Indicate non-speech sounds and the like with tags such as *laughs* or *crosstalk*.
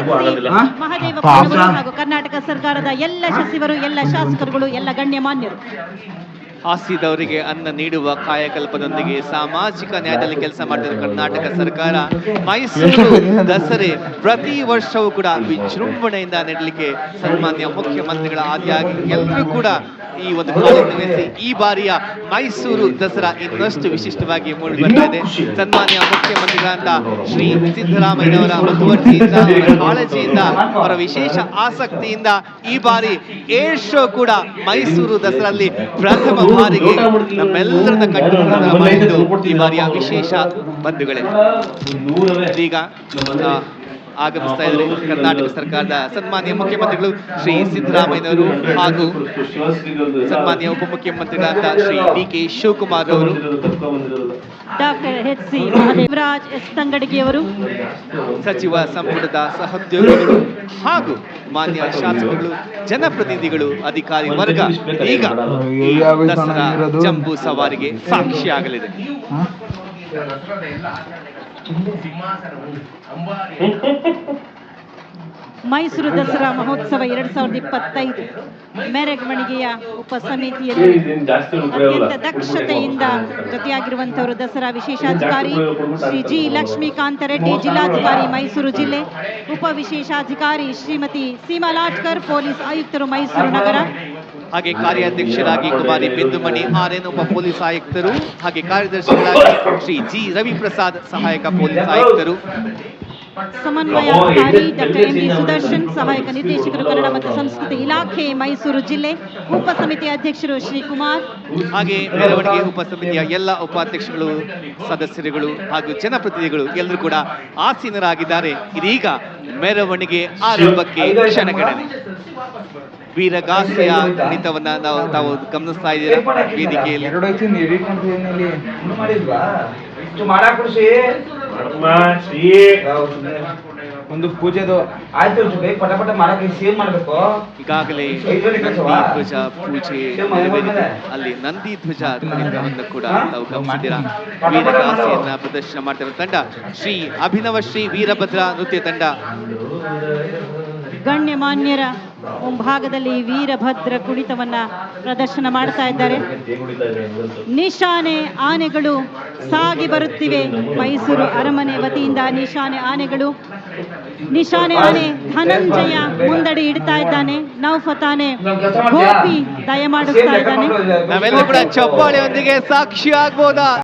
ಯಾರಿಗೂ ಆಗೋದಿಲ್ಲ. ಮಹಾದೇವ. ಹಾಗೂ ಕರ್ನಾಟಕ ಸರ್ಕಾರದ ಎಲ್ಲ ಸಚಿವರು ಎಲ್ಲ ಶಾಸಕರುಗಳು ಎಲ್ಲ ಗಣ್ಯಮಾನ್ಯರು. ಹಾಸಿದವರಿಗೆ ಅನ್ನ ನೀಡುವ ಕಾಯಕಲ್ಪದೊಂದಿಗೆ ಸಾಮಾಜಿಕ ನ್ಯಾಯದಲ್ಲಿ ಕೆಲಸ ಮಾಡಿದ ಕರ್ನಾಟಕ ಸರ್ಕಾರ ಮೈಸೂರು *laughs* ದಸರೆ ಪ್ರತಿ ವರ್ಷವೂ ಕೂಡ ವಿಜೃಂಭಣೆಯಿಂದ ನೀಡಲಿಕ್ಕೆ ಸನ್ಮಾನ್ಯ ಮುಖ್ಯಮಂತ್ರಿಗಳ ಆದಿಯಾಗಿ ಎಲ್ಲರೂ ಕೂಡ ಈ ಒಂದು ಕಾರ್ಯಕ್ರಮಿಸಿ ಈ ಬಾರಿಯ ಮೈಸೂರು ದಸರಾ ಇನ್ನಷ್ಟು ವಿಶಿಷ್ಟವಾಗಿ ಮೂಡಿ ಬರ್ತಾ ಇದೆ. ಸನ್ಮಾನ್ಯ ಮುಖ್ಯಮಂತ್ರಿಗಳಂತ ಶ್ರೀ ಸಿದ್ದರಾಮಯ್ಯನವರ ಮುತುವರ್ಜಿಯಿಂದ ಅವರ ಕಾಳಜಿಯಿಂದ ಅವರ ವಿಶೇಷ ಆಸಕ್ತಿಯಿಂದ ಈ ಬಾರಿ ಏರ್ ಶೋ ಕೂಡ ಮೈಸೂರು ದಸರಲ್ಲಿ ಪ್ರಥಮ ಬಾರಿಗೆ ನಮ್ಮೆಲ್ಲರನ್ನ ಕಟ್ಟು ಮಾಡಿದ್ದು ಈ ಬಾರಿಯ ವಿಶೇಷ ಬಂಧುಗಳೇ. ಈಗ ಆಗಮಿಸ್ತಾ ಇದ್ದಾರೆ. ಕರ್ನಾಟಕ ಸರ್ಕಾರದ ಸನ್ಮಾನ್ಯ ಮುಖ್ಯಮಂತ್ರಿಗಳು ಶ್ರೀ ಸಿದ್ದರಾಮಯ್ಯನವರು ಹಾಗೂ ಸನ್ಮಾನ್ಯ ಉಪಮುಖ್ಯಮಂತ್ರಿಗಳಾದ ಶ್ರೀ ಡಿ ಕೆ ಶಿವಕುಮಾರ್ ಅವರು. Doctor H C Mahadevraj S ತಂಗಡಗಿಯವರು ಸಚಿವ ಸಂಪುಟದ ಸಹೋದ್ಯೋಗಿಗಳು ಹಾಗೂ ಮಾನ್ಯ ಶಾಸಕರು ಜನಪ್ರತಿನಿಧಿಗಳು ಅಧಿಕಾರಿ ವರ್ಗ ಈಗ ದಸರಾ ಜಂಬೂ ಸವಾರಿಗೆ ಸಾಕ್ಷಿಯಾಗಲಿದೆ? ಮೈಸೂರು ದಸರಾ ಮಹೋತ್ಸವ ಎರಡ್ ಸಾವಿರದ ಇಪ್ಪತ್ತೈದು. ಮೆರವಣಿಗೆಯ ಉಪ ಸಮಿತಿಯಲ್ಲಿ ಅತ್ಯಂತ ದಕ್ಷತೆಯಿಂದ ಜೊತೆಯಾಗಿರುವಂತವರು ದಸರಾ ವಿಶೇಷಾಧಿಕಾರಿ ಶ್ರೀ ಜಿ ಲಕ್ಷ್ಮೀಕಾಂತ ರೆಡ್ಡಿ, ಜಿಲ್ಲಾಧಿಕಾರಿ ಮೈಸೂರು ಜಿಲ್ಲೆ, ಉಪ ವಿಶೇಷಾಧಿಕಾರಿ ಶ್ರೀಮತಿ ಸೀಮಾ ಲಾಟ್ಕರ್, ಪೊಲೀಸ್ ಆಯುಕ್ತರು ಮೈಸೂರು ನಗರ. ಹಾಗೆ ಕಾರ್ಯಾಧ್ಯಕ್ಷರಾಗಿ ಕುಮಾರಿ ಬಿಂದುಮಣಿ ಆರ್ ಎನ್ ಉಪ ಪೊಲೀಸ್ ಆಯುಕ್ತರು, ಹಾಗೆ ಕಾರ್ಯದರ್ಶಿಗಳಾಗಿ ಶ್ರೀ ಜಿ ರವಿಪ್ರಸಾದ್ ಸಹಾಯಕ ಪೊಲೀಸ್ ಆಯುಕ್ತರು. ಸಮನ್ವಯಾಧಿಕಾರಿ ಡಾಕ್ಟರ್ ಎಂ ಸುದರ್ಶನ್ ಸಹಾಯಕ ನಿರ್ದೇಶಕರು ಕನ್ನಡ ಮತ್ತು ಸಂಸ್ಕೃತಿ ಇಲಾಖೆ ಮೈಸೂರು ಜಿಲ್ಲೆ ಉಪ ಸಮಿತಿ ಅಧ್ಯಕ್ಷರು ಶ್ರೀಕುಮಾರ್. ಹಾಗೆ ಮೆರವಣಿಗೆ ಉಪಸಮಿತಿಯ ಎಲ್ಲ ಉಪಾಧ್ಯಕ್ಷಗಳು ಸದಸ್ಯರುಗಳು ಹಾಗೂ ಜನಪ್ರತಿನಿಧಿಗಳು ಎಲ್ಲರೂ ಕೂಡ ಆಸೀನರಾಗಿದ್ದಾರೆ. ಇದೀಗ ಮೆರವಣಿಗೆ ಆರಂಭಕ್ಕೆ ಕ್ಷಣಗಣನೆ. ವೀರಗಾಸೆಯ ಗಣಿತವನ್ನ ನಾವು ತಾವು ಗಮನಿಸ್ತಾ ಇದ್ದೀರಾ? ವೇದಿಕೆಯಲ್ಲಿ. ಒಂದು ಪೂಜೆದು ಆಯ್ತು ಬೇಗ ಪಟ ಪಟ ಮಾಡಕ್ಕೆ ಸೇವ್ ಮಾಡ್ಬೇಕು. ಈಗಾಗಲೇ ಧ್ವಜ ಪೂಜೆ ನೆರವೇರಿದೆ ಅಲ್ಲಿ ನಂದಿ ಧ್ವಜ ಕೂಡ ತಾವು ಗಮನಿಸಿದ್ದೀರಾ? ವೀರಗಾಸೆಯನ್ನ ಪ್ರದರ್ಶನ ಮಾಡ್ತಿರೋ ತಂಡ ಶ್ರೀ ಅಭಿನವ ಶ್ರೀ ವೀರಭದ್ರ ನೃತ್ಯ ತಂಡ. ಗಣ್ಯಮಾನ್ಯರ ಮುಂಭಾಗದಲ್ಲಿ ವೀರಭದ್ರ ಕುಣಿತವನ್ನ ಪ್ರದರ್ಶನ ಮಾಡ್ತಾ ಇದ್ದಾರೆ. ನಿಶಾನೆ ಆನೆಗಳು ಸಾಗಿ ಬರುತ್ತಿವೆ. ಮೈಸೂರು ಅರಮನೆ ವತಿಯಿಂದ ನಿಶಾನೆ ಆನೆಗಳು. ನಿಶಾನೆ ಆನೆ ಧನಂಜಯ ಮುಂದಡಿ ಇಡ್ತಾ ಇದ್ದಾನೆ. ನೌಫತಾನೆ ಗೋಪಿ ದಯಮಾಡುತ್ತಾ ಇದ್ದಾನೆ. ಕೂಡ ಚಪ್ಪಾಳೆಯೊಂದಿಗೆ ಸಾಕ್ಷಿ ಆಗ್ಬೋದಾ?